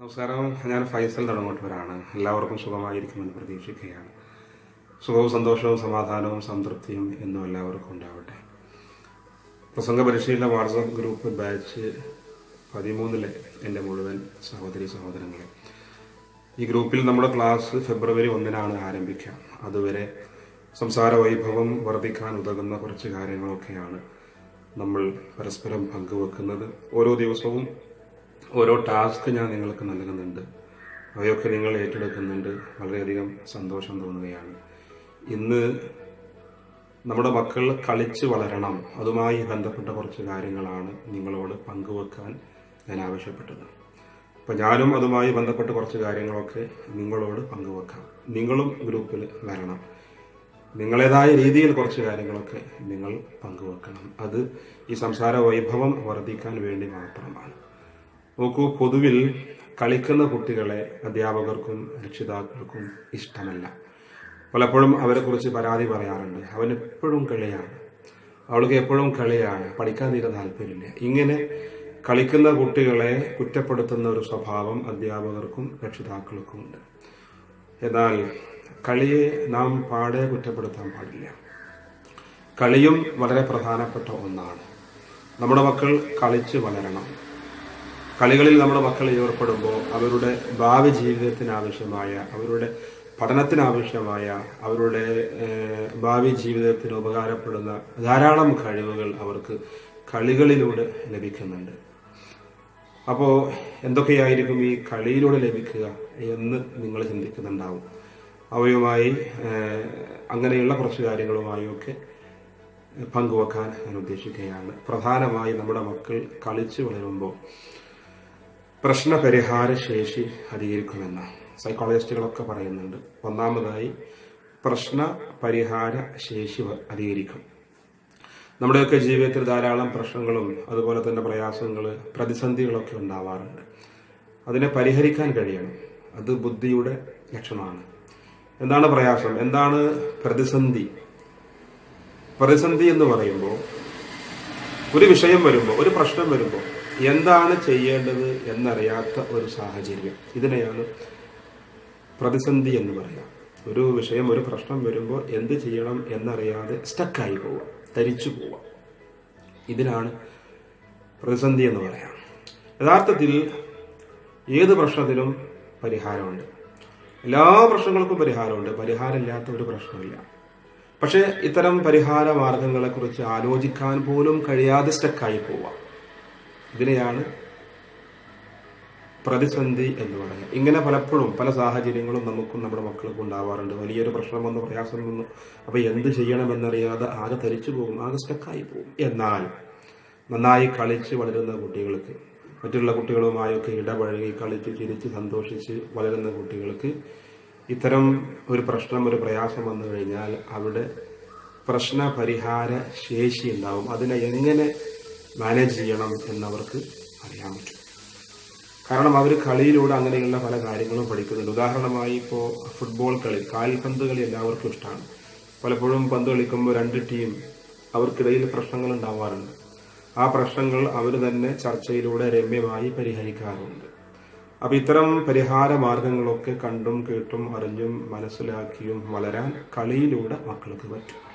നമസ്കാരം. ഞാൻ ഫൈസൽ നെടുങ്ങോട്ടൂരാണ് എല്ലാവർക്കും സുഖമായിരിക്കുമെന്ന് പ്രതീക്ഷിക്കുകയാണ്. സുഖവും സന്തോഷവും സമാധാനവും സംതൃപ്തിയും എന്നും എല്ലാവർക്കും ഉണ്ടാവട്ടെ. പ്രസംഗ പരിശീലന വാട്സപ്പ് ഗ്രൂപ്പ് ബാച്ച് പതിമൂന്നിലെ എന്റെ മുഴുവൻ സഹോദരി സഹോദരങ്ങളെ. ഈ ഗ്രൂപ്പിൽ നമ്മുടെ ക്ലാസ് ഫെബ്രുവരി ഒന്നിനാണ് ആരംഭിക്കുക. അതുവരെ സംസാര വൈഭവം വർദ്ധിക്കാൻ ഉതകുന്ന കുറച്ച് കാര്യങ്ങളൊക്കെയാണ് നമ്മൾ പരസ്പരം പങ്കുവെക്കുന്നത്. ഓരോ ദിവസവും ഓരോ ടാസ്ക് ഞാൻ നിങ്ങൾക്ക് നൽകുന്നുണ്ട്. അവയൊക്കെ നിങ്ങൾ ഏറ്റെടുക്കുന്നുണ്ട്. വളരെയധികം സന്തോഷം തോന്നുകയാണ്. ഇന്ന് നമ്മുടെ മക്കൾ കളിച്ച് വളരണം. അതുമായി ബന്ധപ്പെട്ട കുറച്ച് കാര്യങ്ങളാണ് നിങ്ങളോട് പങ്കുവെക്കാൻ ഞാൻ ആവശ്യപ്പെട്ടത്. അപ്പം ഞാനും അതുമായി ബന്ധപ്പെട്ട കുറച്ച് കാര്യങ്ങളൊക്കെ നിങ്ങളോട് പങ്കുവെക്കാം. നിങ്ങളും ഗ്രൂപ്പിൽ വരണം. നിങ്ങളേതായ രീതിയിൽ കുറച്ച് കാര്യങ്ങളൊക്കെ നിങ്ങൾ പങ്കുവെക്കണം. അത് ഈ സംസാര വൈഭവം വർദ്ധിക്കാൻ വേണ്ടി മാത്രമാണ്. നോക്കൂ പൊതുവിൽ കളിക്കുന്ന കുട്ടികളെ അധ്യാപകർക്കും രക്ഷിതാക്കൾക്കും ഇഷ്ടമല്ല. പലപ്പോഴും അവരെ കുറിച്ച് പരാതി പറയാറുണ്ട്. അവൻ എപ്പോഴും കളിയാണ്. അവൾക്ക് എപ്പോഴും കളിയാണ്. പഠിക്കാൻ തീരെ താല്പര്യമില്ല. ഇങ്ങനെ കളിക്കുന്ന കുട്ടികളെ കുറ്റപ്പെടുത്തുന്ന ഒരു സ്വഭാവം അധ്യാപകർക്കും രക്ഷിതാക്കൾക്കും ഉണ്ട്. എന്നാൽ കളിയെ നാം പാടെ കുറ്റപ്പെടുത്താൻ പാടില്ല. കളിയും വളരെ പ്രധാനപ്പെട്ട ഒന്നാണ്. നമ്മുടെ മക്കൾ കളിച്ച് വളരണം. കളികളിൽ നമ്മുടെ മക്കൾ ഏർപ്പെടുമ്പോൾ അവരുടെ ഭാവി ജീവിതത്തിനാവശ്യമായ അവരുടെ പഠനത്തിനാവശ്യമായ അവരുടെ ഭാവി ജീവിതത്തിന് ഉപകാരപ്പെടുന്ന ധാരാളം കഴിവുകൾ അവർക്ക് കളികളിലൂടെ ലഭിക്കുന്നുണ്ട്. അപ്പോൾ എന്തൊക്കെയായിരിക്കും ഈ കളിയിലൂടെ ലഭിക്കുക എന്ന് നിങ്ങൾ ചിന്തിക്കുന്നുണ്ടാവും. അവയുമായി അങ്ങനെയുള്ള കുറച്ച് കാര്യങ്ങളുമായൊക്കെ പങ്കുവെക്കാൻ ഞാൻ ഉദ്ദേശിക്കുകയാണ്. പ്രധാനമായി നമ്മുടെ മക്കൾ കളിച്ചു വളരുമ്പോൾ പ്രശ്നപരിഹാര ശേഷി അധികരിക്കുമെന്ന് സൈക്കോളജിസ്റ്റുകളൊക്കെ പറയുന്നുണ്ട്. ഒന്നാമതായി പ്രശ്ന പരിഹാര ശേഷി അധികരിക്കും. നമ്മുടെയൊക്കെ ജീവിതത്തിൽ ധാരാളം പ്രശ്നങ്ങളും അതുപോലെ തന്നെ പ്രയാസങ്ങൾ പ്രതിസന്ധികളൊക്കെ ഉണ്ടാവാറുണ്ട്. അതിനെ പരിഹരിക്കാൻ കഴിയണം. അത് ബുദ്ധിയുടെ ലക്ഷണമാണ് എന്താണ് പ്രയാസം? എന്താണ് പ്രതിസന്ധി? പ്രതിസന്ധി എന്ന് പറയുമ്പോൾ ഒരു വിഷയം വരുമ്പോൾ ഒരു പ്രശ്നം വരുമ്പോൾ എന്താണ് ചെയ്യേണ്ടത് എന്നറിയാത്ത ഒരു സാഹചര്യം. ഇതിനെയാണ് പ്രതിസന്ധി എന്ന് പറയാം. ഒരു വിഷയം ഒരു പ്രശ്നം വരുമ്പോൾ എന്ത് ചെയ്യണം എന്നറിയാതെ സ്റ്റക്കായി പോവുക തരിച്ചു പോവുക ഇതിനാണ് പ്രതിസന്ധി എന്ന് പറയാം. യഥാർത്ഥത്തിൽ ഏത് പ്രശ്നത്തിനും പരിഹാരമുണ്ട്. എല്ലാ പ്രശ്നങ്ങൾക്കും പരിഹാരമുണ്ട്. പരിഹാരമില്ലാത്ത ഒരു പ്രശ്നമില്ല. പക്ഷേ ഇത്തരം പരിഹാര മാർഗങ്ങളെക്കുറിച്ച് ആലോചിക്കാൻ പോലും കഴിയാതെ സ്റ്റക്കായി പോവാം. ഇതിനെയാണ് പ്രതിസന്ധി എന്ന് പറയുന്നത്. ഇങ്ങനെ പലപ്പോഴും പല സാഹചര്യങ്ങളും നമുക്കും നമ്മുടെ മക്കൾക്കും ഉണ്ടാവാറുണ്ട്. വലിയൊരു പ്രശ്നം വന്നു പ്രയാസം വന്നു. അപ്പൊ എന്ത് ചെയ്യണമെന്നറിയാതെ ആകെ തരിച്ചു പോകും ആകെ സ്റ്റക്കായി പോകും. എന്നാൽ നന്നായി കളിച്ച് വളരുന്ന കുട്ടികൾക്ക് മറ്റുള്ള കുട്ടികളുമായൊക്കെ ഇടപഴകി കളിച്ച് ചിരിച്ച് സന്തോഷിച്ച് വളരുന്ന കുട്ടികൾക്ക് ഇത്തരം ഒരു പ്രശ്നം ഒരു പ്രയാസം വന്നു കഴിഞ്ഞാൽ അവിടെ പ്രശ്ന പരിഹാര ശേഷി ഉണ്ടാവും. അതിനെ എങ്ങനെ മാനേജ് ചെയ്യണം എന്നവർക്ക് അറിയാൻ പറ്റും. കാരണം അവർ കളിയിലൂടെ അങ്ങനെയുള്ള പല കാര്യങ്ങളും പഠിക്കുന്നുണ്ട്. ഉദാഹരണമായി ഇപ്പോൾ ഫുട്ബോൾ കളി കാൽപന്ത് കളി എല്ലാവർക്കും ഇഷ്ടമാണ് പലപ്പോഴും പന്ത് കളിക്കുമ്പോൾ രണ്ട് ടീം അവർക്കിടയിൽ പ്രശ്നങ്ങൾ ഉണ്ടാവാറുണ്ട്. ആ പ്രശ്നങ്ങൾ അവർ തന്നെ ചർച്ചയിലൂടെ രമ്യമായി പരിഹരിക്കാറുണ്ട്. അപ്പം ഇത്തരം പരിഹാര മാർഗങ്ങളൊക്കെ കണ്ടും കേട്ടും അറിഞ്ഞും മനസ്സിലാക്കിയും വളരാൻ കളിയിലൂടെ മക്കൾക്ക് പറ്റും.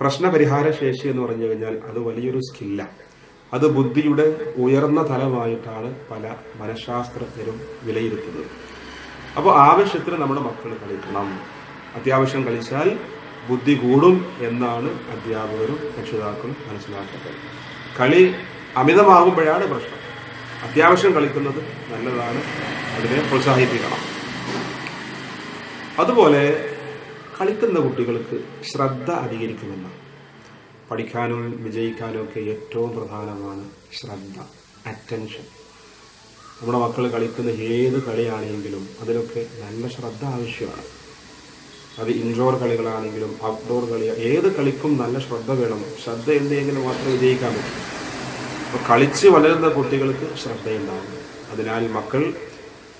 പ്രശ്നപരിഹാര ശേഷി എന്ന് പറഞ്ഞു കഴിഞ്ഞാൽ അത് വലിയൊരു സ്കില്ലാണ് അത് ബുദ്ധിയുടെ ഉയർന്ന തലമായിട്ടാണ് പല മനഃശാസ്ത്രജ്ഞരും വിലയിരുത്തുന്നത്. അപ്പോൾ ആവശ്യത്തിന് നമ്മുടെ മക്കൾ കളിക്കണം. അത്യാവശ്യം കളിച്ചാൽ ബുദ്ധി കൂടും എന്നാണ് അധ്യാപകരും രക്ഷിതാക്കളും മനസ്സിലാക്കുന്നത് കളി അമിതമാകുമ്പോഴാണ് പ്രശ്നം. അത്യാവശ്യം കളിക്കുന്നത് നല്ലതാണ്. അതിനെ പ്രോത്സാഹിപ്പിക്കണം. അതുപോലെ കളിക്കുന്ന കുട്ടികൾക്ക് ശ്രദ്ധ അധികരിക്കുമെന്ന് പഠിക്കാനും വിജയിക്കാനും ഒക്കെ ഏറ്റവും പ്രധാനമാണ് ശ്രദ്ധ അറ്റൻഷൻ നമ്മുടെ മക്കൾ കളിക്കുന്ന ഏത് കളിയാണെങ്കിലും അതിലൊക്കെ നല്ല ശ്രദ്ധ ആവശ്യമാണ്. അത് ഇൻഡോർ കളികളാണെങ്കിലും ഔട്ട്ഡോർ കളി ഏത് കളിക്കും നല്ല ശ്രദ്ധ വേണം. ശ്രദ്ധ ഉണ്ടെങ്കിൽ മാത്രം വിജയിക്കാൻ പറ്റൂ. അപ്പോൾ കളിച്ച് വളരുന്ന കുട്ടികൾക്ക് ശ്രദ്ധയുണ്ടാകും. അതിനാൽ മക്കൾ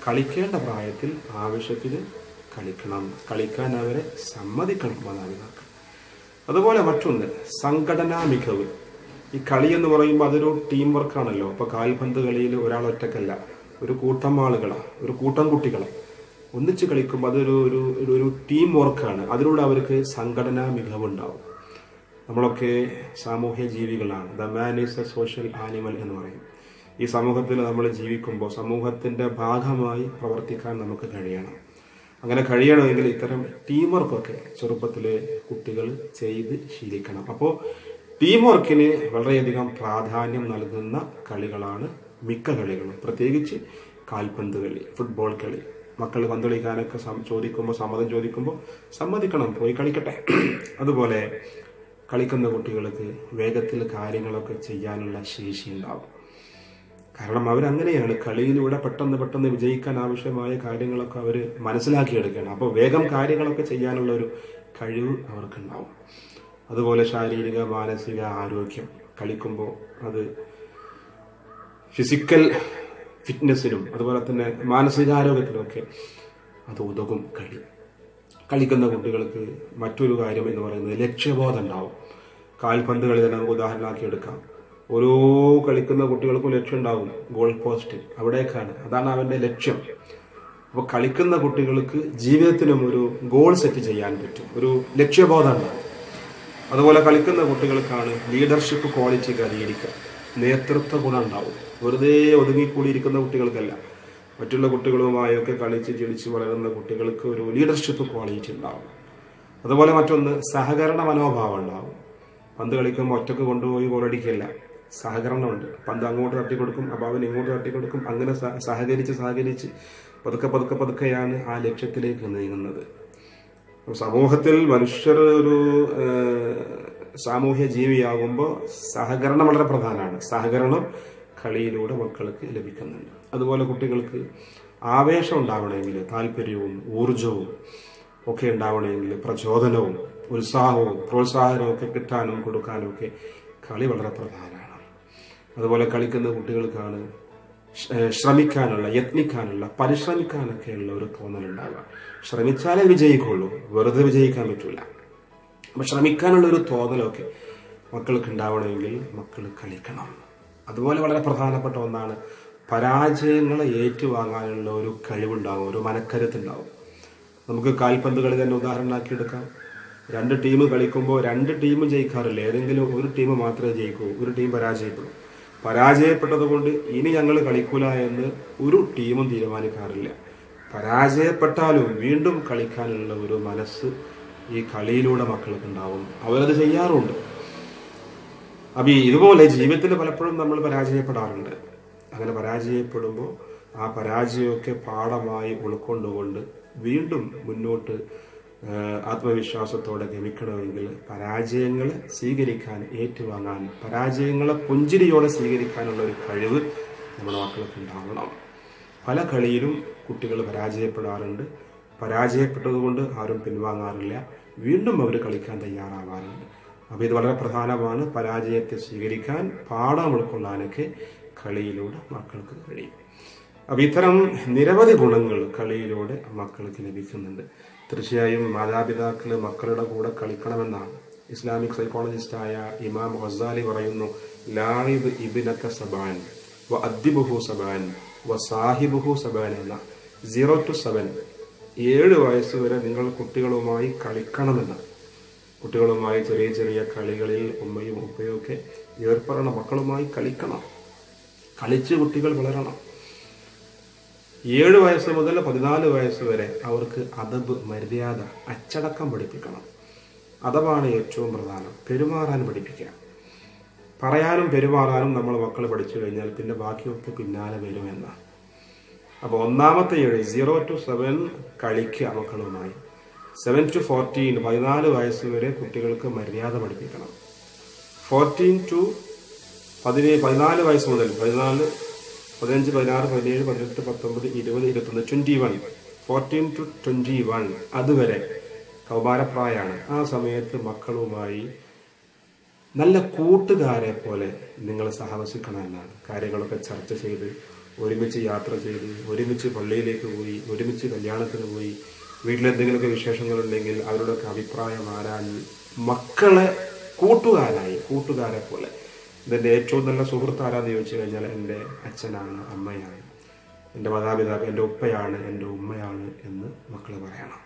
കളിക്കേണ്ട പ്രായത്തിൽ ആവശ്യത്തിന് കളിക്കണം. കളിക്കാൻ അവരെ സമ്മതിക്കണം മാതാപിതാക്കൾ അതുപോലെ മറ്റൊന്ന് സംഘടനാ മികവ്. ഈ കളി എന്ന് പറയുമ്പോൾ അതൊരു ടീം വർക്കാണല്ലോ അപ്പൊ കാൽപന്ത് കളിയിൽ ഒരാൾ ഒറ്റക്കല്ല ഒരു കൂട്ടം ആളുകളാ. ഒരു കൂട്ടം കുട്ടികളാ. ഒന്നിച്ച് കളിക്കുമ്പോൾ അതൊരു ഒരു ഒരു- ഒരു ടീം വർക്കാണ് അതിലൂടെ അവർക്ക് സംഘടനാ മികവുണ്ടാവും നമ്മളൊക്കെ സാമൂഹ്യ ജീവികളാണ്. The man is a social animal എന്ന് പറയും. ഈ സമൂഹത്തിൽ നമ്മൾ ജീവിക്കുമ്പോൾ സമൂഹത്തിന്റെ ഭാഗമായി പ്രവർത്തിക്കാൻ നമുക്ക് കഴിയണം. അങ്ങനെ കഴിയണമെങ്കിൽ ഇത്തരം ടീം വർക്കൊക്കെ ചെറുപ്പത്തിലെ കുട്ടികൾ ചെയ്ത് ശീലിക്കണം. അപ്പോൾ ടീം വർക്കിന് വളരെയധികം പ്രാധാന്യം നൽകുന്ന കളികളാണ് മിക്ക കളികളും. പ്രത്യേകിച്ച് കാൽപന്ത് കളി ഫുട്ബോൾ കളി. മക്കൾ പന്ത് കളിക്കാനൊക്കെ ചോദിക്കുമ്പോൾ സമ്മതം ചോദിക്കുമ്പോൾ സമ്മതിക്കണം പോയി കളിക്കട്ടെ. അതുപോലെ കളിക്കുന്ന കുട്ടികൾക്ക് വേഗത്തിൽ കാര്യങ്ങളൊക്കെ ചെയ്യാനുള്ള ശേഷി ഉണ്ടാവും. കാരണം അവരങ്ങനെയാണ്. കളിയിലൂടെ പെട്ടെന്ന് പെട്ടെന്ന് വിജയിക്കാൻ ആവശ്യമായ കാര്യങ്ങളൊക്കെ അവർ മനസ്സിലാക്കിയെടുക്കുകയാണ്. അപ്പോൾ വേഗം കാര്യങ്ങളൊക്കെ ചെയ്യാനുള്ള ഒരു കഴിവ് അവർക്കുണ്ടാവും. അതുപോലെ ശാരീരിക മാനസിക ആരോഗ്യം. കളിക്കുമ്പോൾ അത് ഫിസിക്കൽ ഫിറ്റ്നസ്സിനും അതുപോലെ തന്നെ മാനസികാരോഗ്യത്തിനുമൊക്കെ അത് ഉതകും കളി. കളിക്കുന്ന കുട്ടികൾക്ക് മറ്റൊരു കാര്യം എന്ന് പറയുന്നത് ലക്ഷ്യബോധം ഉണ്ടാവും. കാൽപന്ത് കളി തന്നെ നമുക്ക് ഉദാഹരണമാക്കി എടുക്കാം. ഓരോ കളിക്കുന്ന കുട്ടികൾക്കും ലക്ഷ്യം ഉണ്ടാവും. ഗോൾ പോസ്റ്റ് അവിടേക്കാണ്. അതാണ് അവന്റെ ലക്ഷ്യം. അപ്പോൾ കളിക്കുന്ന കുട്ടികൾക്ക് ജീവിതത്തിലും ഒരു ഗോൾ സെറ്റ് ചെയ്യാൻ പറ്റും. ഒരു ലക്ഷ്യബോധം അതുപോലെ കളിക്കുന്ന കുട്ടികൾക്കാണ് ലീഡർഷിപ്പ് ക്വാളിറ്റി കൈവരിക്കുക നേതൃത്വ ഗുണം ഉണ്ടാവും. വെറുതെ ഒതുങ്ങിക്കൂടിയിരിക്കുന്ന കുട്ടികൾക്കല്ല. മറ്റുള്ള കുട്ടികളുമായൊക്കെ കളിച്ച് ചിളിച്ച് വളരുന്ന കുട്ടികൾക്ക് ഒരു ലീഡർഷിപ്പ് ക്വാളിറ്റി ഉണ്ടാവും. അതുപോലെ മറ്റൊന്ന് സഹകരണ മനോഭാവം ഉണ്ടാവും. പന്ത് കളിക്കുമ്പോൾ ഒറ്റയ്ക്ക് കൊണ്ടുപോയി ഗോളടിക്കില്ല സഹകരണമുണ്ട്. പന്ത് അങ്ങോട്ട് തട്ടിക്കൊടുക്കും അപ്പോൾ അവൻ ഇങ്ങോട്ട് തട്ടിക്കൊടുക്കും. അങ്ങനെ സഹ- സഹകരിച്ച് സഹകരിച്ച് പതുക്കെ പതുക്കെ പതുക്കെയാണ് ആ ലക്ഷ്യത്തിലേക്ക് നീങ്ങുന്നത്. സമൂഹത്തിൽ മനുഷ്യർ ഒരു സാമൂഹ്യ ജീവിയാകുമ്പോൾ സഹകരണം വളരെ പ്രധാനമാണ്. സഹകരണം കളിയിലൂടെ മക്കൾക്ക് ലഭിക്കുന്നുണ്ട്. അതുപോലെ കുട്ടികൾക്ക് ആവേശം ഉണ്ടാവണമെങ്കിൽ താല്പര്യവും ഊർജവും ഒക്കെ ഉണ്ടാവണമെങ്കിൽ പ്രചോദനവും ഉത്സാഹവും പ്രോത്സാഹനവും ഒക്കെ കിട്ടാനും കൊടുക്കാനും ഒക്കെ കളി വളരെ പ്രധാനമാണ്. അതുപോലെ കളിക്കുന്ന കുട്ടികൾക്കാണ് ശ്രമിക്കാനുള്ള യത്നിക്കാനുള്ള പരിശ്രമിക്കാനൊക്കെയുള്ള ഒരു തോന്നലുണ്ടാവുക ശ്രമിച്ചാലേ വിജയിക്കുള്ളൂ വെറുതെ വിജയിക്കാൻ പറ്റൂല. അപ്പൊ ശ്രമിക്കാനുള്ള ഒരു തോന്നലൊക്കെ മക്കൾക്ക് ഉണ്ടാവണമെങ്കിൽ മക്കൾ കളിക്കണം. അതുപോലെ വളരെ പ്രധാനപ്പെട്ട ഒന്നാണ് പരാജയങ്ങളെ ഏറ്റുവാങ്ങാനുള്ള ഒരു കഴിവുണ്ടാവും ഒരു മനക്കരുത്തുണ്ടാവും. നമുക്ക് കാൽപന്ത് കളി തന്നെ ഉദാഹരണമാക്കി എടുക്കാം. രണ്ട് ടീം കളിക്കുമ്പോൾ രണ്ട് ടീമും ജയിക്കാറില്ല. ഏതെങ്കിലും ഒരു ടീം മാത്രമേ ജയിക്കൂ ഒരു ടീം പരാജയപ്പെടും. പരാജയപ്പെട്ടത് കൊണ്ട് ഇനി ഞങ്ങൾ കളിക്കൂല എന്ന് ഒരു ടീമും തീരുമാനിക്കാറില്ല. പരാജയപ്പെട്ടാലും വീണ്ടും കളിക്കാനുള്ള ഒരു മനസ്സ് ഈ കളിയിലൂടെ മക്കൾക്ക് ഉണ്ടാവും. അവരത് ചെയ്യാറുണ്ട്. അപ്പൊ ഇതുപോലെ ജീവിതത്തിൽ പലപ്പോഴും നമ്മൾ പരാജയപ്പെടാറുണ്ട്. അങ്ങനെ പരാജയപ്പെടുമ്പോൾ ആ പരാജയമൊക്കെ പാഠമായി ഉൾക്കൊണ്ടുകൊണ്ട് വീണ്ടും മുന്നോട്ട് ആത്മവിശ്വാസത്തോടെ ഗമിക്കണമെങ്കിൽ പരാജയങ്ങളെ സ്വീകരിക്കാൻ ഏറ്റുവാങ്ങാൻ പരാജയങ്ങളെ പുഞ്ചിരിയോടെ സ്വീകരിക്കാനുള്ള ഒരു കഴിവ് നമ്മുടെ മക്കൾക്ക് ഉണ്ടാകണം പല കളിയിലും കുട്ടികൾ പരാജയപ്പെടാറുണ്ട്. പരാജയപ്പെട്ടതുകൊണ്ട് ആരും പിൻവാങ്ങാറില്ല. വീണ്ടും അവർ കളിക്കാൻ തയ്യാറാവാറുണ്ട്. അപ്പോൾ ഇത് വളരെ പ്രധാനമാണ്. പരാജയത്തെ സ്വീകരിക്കാൻ പാഠം ഉൾക്കൊള്ളാനൊക്കെ കളിയിലൂടെ മക്കൾക്ക് കഴിയും. അപ്പോൾ ഇത്തരം നിരവധി ഗുണങ്ങൾ കളിയിലൂടെ മക്കൾക്ക് ലഭിക്കുന്നുണ്ട്. തീർച്ചയായും മാതാപിതാക്കൾ മക്കളുടെ കൂടെ കളിക്കണമെന്നാണ്. ഇസ്ലാമിക് സൈക്കോളജിസ്റ്റായ ഇമാം ഹസാലി പറയുന്നു ലാഹിബ് ഇബിനക്ക സബാൻ വ അദ്ദിബുഹു സബാൻ വ സാഹിബുഹു സബാൻ എന്ന സീറോ ടു സെവൻ ഏഴ് വയസ്സ് വരെ നിങ്ങൾ കുട്ടികളുമായി കളിക്കണമെന്ന്. കുട്ടികളുമായി ചെറിയ ചെറിയ കളികളിൽ ഉമ്മയും ഉപ്പയും ഒക്കെ ഏർപ്പെടണം. മക്കളുമായി കളിക്കണം. കളിച്ച് കുട്ടികൾ വളരണം. ഏഴ് വയസ്സ് മുതൽ പതിനാല് വയസ്സ് വരെ അവർക്ക് അതബ് മര്യാദ അച്ചടക്കം പഠിപ്പിക്കണം. അതവാണ് ഏറ്റവും പ്രധാനം. പെരുമാറാൻ പഠിപ്പിക്കുക. പറയാനും പെരുമാറാനും നമ്മൾ മക്കൾ പഠിച്ചു കഴിഞ്ഞാൽ പിന്നെ ബാക്കിയൊക്കെ പിന്നാലെ വരുമെന്നാണ് അപ്പോൾ ഒന്നാമത്തെ ഏഴ് സീറോ ടു സെവൻ കളിക്കുക മക്കളുമായി. സെവൻ ടു ഫോർട്ടീൻ പതിനാല് വയസ്സ് വരെ കുട്ടികൾക്ക് മര്യാദ പഠിപ്പിക്കണം. ഫോർട്ടീൻ ടു പതിനേഴ് പതിനാല് വയസ്സ് മുതൽ പതിനാല് പതിനഞ്ച് പതിനാറ് പതിനേഴ് പതിനെട്ട് പത്തൊമ്പത് ഇരുപത് ഇരുപത്തൊന്ന് twenty one fourteen to twenty one അതുവരെ കൗമാരപ്രായമാണ്. ആ സമയത്ത് മക്കളുമായി നല്ല കൂട്ടുകാരെ പോലെ നിങ്ങൾ സഹവസിക്കണം എന്നാണ് കാര്യങ്ങളൊക്കെ ചർച്ച ചെയ്ത് ഒരുമിച്ച് യാത്ര ചെയ്ത് ഒരുമിച്ച് പള്ളിയിലേക്ക് പോയി ഒരുമിച്ച് കല്യാണത്തിന് പോയി വീട്ടിലെന്തെങ്കിലുമൊക്കെ വിശേഷങ്ങളുണ്ടെങ്കിൽ അവരുടെയൊക്കെ അഭിപ്രായം ആരാഞ്ഞ് മക്കളെ കൂട്ടുകാരായി കൂട്ടുകാരെ പോലെ ഇതിന്റെ ഏറ്റവും നല്ല സുഹൃത്ത് ആരാന്ന് ചോദിച്ചു കഴിഞ്ഞാൽ എന്റെ അച്ഛനാണ് അമ്മയാണ്. എന്റെ മാതാപിതാക്കൾ എന്റെ ഉപ്പയാണ് എന്റെ ഉമ്മയാണ് എന്ന് മക്കൾ പറയണം.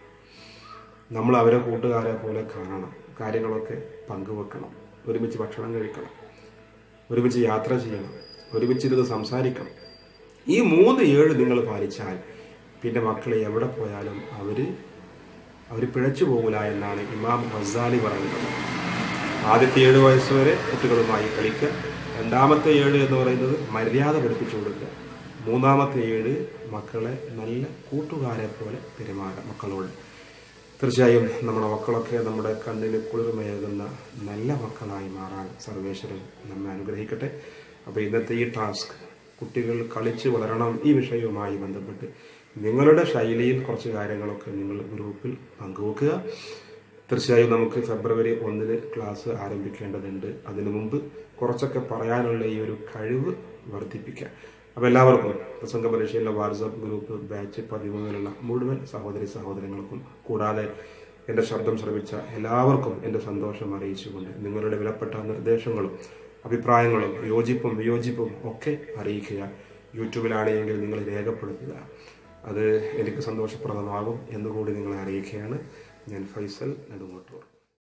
നമ്മൾ അവരെ കൂട്ടുകാരെ പോലെ കാണണം. കാര്യങ്ങളൊക്കെ പങ്കുവെക്കണം. ഒരുമിച്ച് ഭക്ഷണം കഴിക്കണം. ഒരുമിച്ച് യാത്ര ചെയ്യണം. ഒരുമിച്ച് ഒരുമിച്ചിരുന്ന് സംസാരിക്കണം. ഈ മൂന്ന് ഏഴ് നിങ്ങൾ പാലിച്ചാൽ പിന്നെ മക്കൾ എവിടെ പോയാലും അവർ അവർ പിഴച്ചു പോകില്ല എന്നാണ് ഇമാം ഹസാലി പറയുന്നത്. ആദ്യത്തെ ഏഴ് വയസ്സ് വരെ കുട്ടികളുമായി കളിക്കുക. രണ്ടാമത്തെ ഏഴ് എന്ന് പറയുന്നത് മര്യാദ പഠിപ്പിച്ചു കൊടുക്കുക. മൂന്നാമത്തെ ഏഴ് മക്കളെ നല്ല കൂട്ടുകാരെ പോലെ പെരുമാറുക മക്കളോട്. തീർച്ചയായും നമ്മുടെ മക്കളൊക്കെ നമ്മുടെ കണ്ണിൽ കുളിർമയേകുന്ന നല്ല മക്കളായി മാറാൻ സർവേശ്വരൻ നമ്മെ അനുഗ്രഹിക്കട്ടെ. അപ്പോൾ ഇന്നത്തെ ഈ ടാസ്ക് കുട്ടികൾ കളിച്ച് വളരണം ഈ വിഷയവുമായി ബന്ധപ്പെട്ട് നിങ്ങളുടെ ശൈലിയിൽ കുറച്ച് കാര്യങ്ങളൊക്കെ നിങ്ങൾ ഗ്രൂപ്പിൽ പങ്കുവെക്കുക. തീർച്ചയായും നമുക്ക് ഫെബ്രുവരി ഒന്നിന് ക്ലാസ് ആരംഭിക്കേണ്ടതുണ്ട്. അതിനു മുമ്പ് കുറച്ചൊക്കെ പറയാനുള്ള ഈ ഒരു കഴിവ് വർദ്ധിപ്പിക്കുക അപ്പോൾ എല്ലാവർക്കും പ്രസംഗ പരീക്ഷയിലെ വാട്സപ്പ് ഗ്രൂപ്പ് ബാച്ച് പതിമൂന്നിലുള്ള മുഴുവൻ സഹോദരി സഹോദരങ്ങൾക്കും കൂടാതെ എന്റെ ശബ്ദം ശ്രമിച്ച എല്ലാവർക്കും എന്റെ സന്തോഷം അറിയിച്ചുകൊണ്ട് നിങ്ങളുടെ വിലപ്പെട്ട നിർദ്ദേശങ്ങളും അഭിപ്രായങ്ങളും യോജിപ്പും വിയോജിപ്പും ഒക്കെ അറിയിക്കുക. യൂട്യൂബിലാണെങ്കിൽ നിങ്ങൾ രേഖപ്പെടുത്തുക. അത് എനിക്ക് സന്തോഷപ്രദമാകും എന്നുകൂടി നിങ്ങളെ അറിയിക്കുകയാണ്. ഞാൻ ഫൈസൽ നെടുങ്ങോട്ടൂർ